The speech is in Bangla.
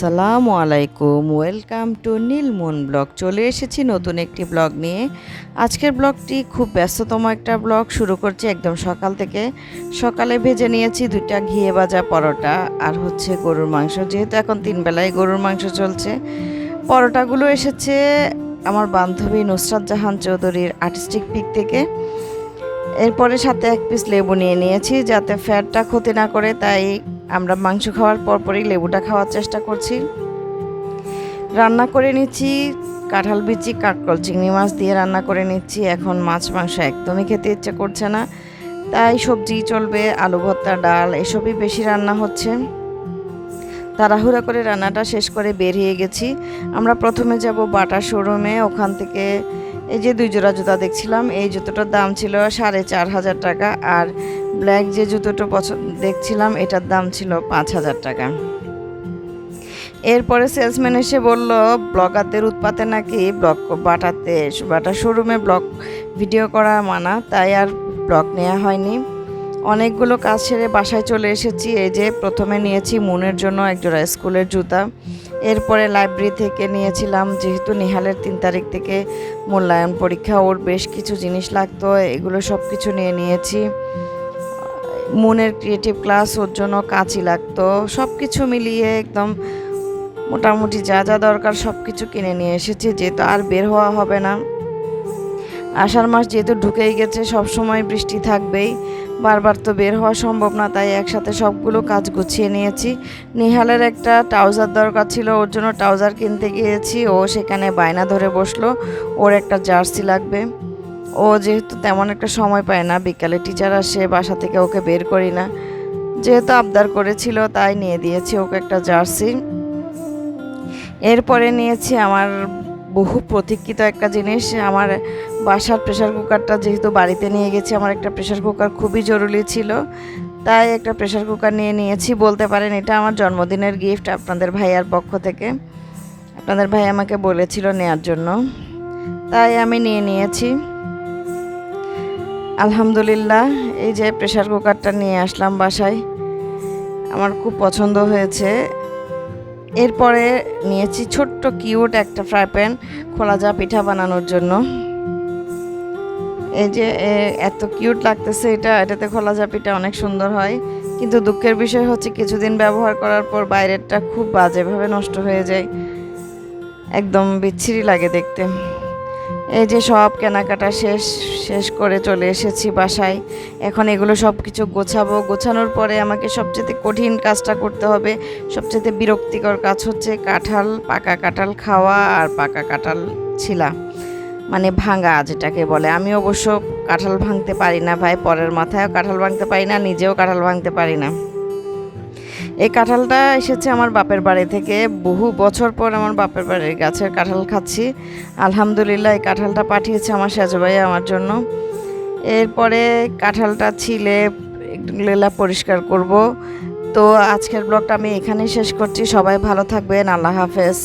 সালামু আলাইকুম। ওয়েলকাম টু নীলমুন ব্লগ চলে এসেছি নতুন একটি ব্লগ নিয়ে। আজকের ব্লগটি খুব ব্যস্ততম একটা ব্লগ। শুরু করছি একদম সকাল থেকে। সকালে ভেজে নিয়েছি দুইটা ঘিয়ে ভাজা পরোটা আর হচ্ছে গরুর মাংস। যেহেতু এখন তিন বেলায় গরুর মাংস চলছে। পরোটাগুলো এসেছে আমার বান্ধবী নুসরাত জাহান চৌধুরীর আর্টিস্টিক পিক থেকে। এরপরে সাথে এক পিস লেবু নিয়ে নিয়েছি যাতে ফ্যাটটা ক্ষতি না করে, তাই আমরা মাংস খাওয়ার পরপরই লেবুটা খাওয়ার চেষ্টা করছি। রান্না করে নিচ্ছি কাঁঠাল বিচি কাককল চিংড়ি মাছ দিয়ে রান্না করে নিচ্ছি। এখন মাছ, মাংস একদমই খেতে ইচ্ছে করছে না, তাই সবজি চলবে, আলু ভর্তা, ডাল, এসবই বেশি রান্না হচ্ছে। তাড়াহুড়া করে রান্নাটা শেষ করে বেরিয়ে গেছি। আমরা প্রথমে যাব বাটা শোরুমে, ওখান থেকে এই যে দুই জোড়া জুতা দেখছিলাম, এই জুতোটার দাম ছিল সাড়ে চার হাজার টাকা আর ব্ল্যাক যে জুতোটা পছন্দ দেখছিলাম, এটার দাম ছিল পাঁচ হাজার টাকা। এরপরে সেলসম্যান এসে বলল, ব্লগারদের উৎপাতে নাকি ব্লগ বাটাতে, বাটা শোরুমে ব্লগ ভিডিও করা মানা, তাই আর ব্লগ নেওয়া হয়নি। অনেকগুলো কাজ সেরে বাসায় চলে এসেছি। এই যে প্রথমে নিয়েছি মনের জন্য একজোড়া স্কুলের জুতা। এরপরে লাইব্রেরি থেকে নিয়েছিলাম, যেহেতু নিহালের তিন তারিখ থেকে মূল্যায়ন পরীক্ষা, ওর বেশ কিছু জিনিস লাগতো, এগুলো সব কিছু নিয়ে নিয়েছি। মনের ক্রিয়েটিভ ক্লাস, ওর জন্য কাঁচি লাগতো সব কিছু মিলিয়ে একদম মোটামুটি যা যা দরকার সব কিছু কিনে নিয়ে এসেছি, যেহেতু আর বের হওয়া হবে না। আষাঢ় মাস যেহেতু ঢুকেই গেছে, সব সময় বৃষ্টি থাকবেই। বারবার তো বের হওয়া সম্ভব না, তাই একসাথে সবগুলো কাজ গুছিয়ে নিয়েছি। নিহালের একটা ট্রাউজার দরকার ছিল, ওর জন্য ট্রাউজার কিনতে গিয়েছি। ও সেখানে বায়না ধরে বসল, ওর একটা জার্সি লাগবে। ও যেহেতু তেমন একটা সময় পায় না, বিকালে টিচার আসে, বাসা থেকে ওকে বের করি না। যেহেতু আবদার করেছিল, তাই নিয়ে দিয়েছি ওকে একটা জার্সি। এরপরে নিয়েছি আমার বহু প্রতীক্ষিত একটা জিনিস, আমার বাসার প্রেশার কুকারটা যেহেতু বাড়িতে নিয়ে গেছি, আমার একটা প্রেশার কুকার খুবই জরুরি ছিল। তাই একটা প্রেশার কুকার নিয়ে নিয়েছি, বলতে পারেন এটা আমার জন্মদিনের গিফট আপনাদের ভাইয়ার পক্ষ থেকে। আপনাদের ভাই আমাকে বলেছিল নেয়ার জন্য। তাই আমি নিয়ে নিয়েছি। আলহামদুলিল্লাহ, এই যে প্রেশার কুকারটা নিয়ে আসলাম বাসায়, আমার খুব পছন্দ হয়েছে। এরপরে নিয়েছি ছোট্ট কিউট একটা ফ্রাই প্যান খোলা যা পিঠা বানানোর জন্য। এই যে এত কিউট লাগতেছে এটা, এটাতে খোলা পিঠা অনেক সুন্দর হয়। কিন্তু দুঃখের বিষয় হচ্ছে কিছুদিন ব্যবহার করার পর বাইরেরটা খুব বাজেভাবে নষ্ট হয়ে যায়। একদম বিচ্ছিরি লাগে দেখতে। এই যে সব কেনাকাটা শেষ শেষ করে চলে এসেছি বাসায়। এখন এগুলো সব কিছু গোছাবো। গোছানোর পরে আমাকে সবচেয়ে কঠিন কাজটা করতে হবে। সবচেয়ে বিরক্তিকর কাজ হচ্ছে কাঁঠাল, পাকা কাঁঠাল খাওয়া আর পাকা কাঁঠাল ছিলা। মানে ভাঙা যেটাকে বলে। আমি অবশ্য কাঁঠাল ভাঙতে পারি না ভাই, পরের মাথায় কাঁঠাল ভাঙতে পারি না, নিজেও কাঁঠাল ভাঙতে পারি না। এই কাঁঠালটা এসেছে আমার বাপের বাড়ি থেকে। বহু বছর পর আমার বাপের বাড়ির গাছের কাঁঠাল খাচ্ছি। আলহামদুলিল্লাহ, এই কাঁঠালটা পাঠিয়েছে আমার সাজুভাই আমার জন্য। এরপরে কাঁঠালটা ছিলে লেলা পরিষ্কার করব। তো আজকের ব্লগটা আমি এখানেই শেষ করছি। সবাই ভালো থাকবেন, আল্লাহ হাফেজ।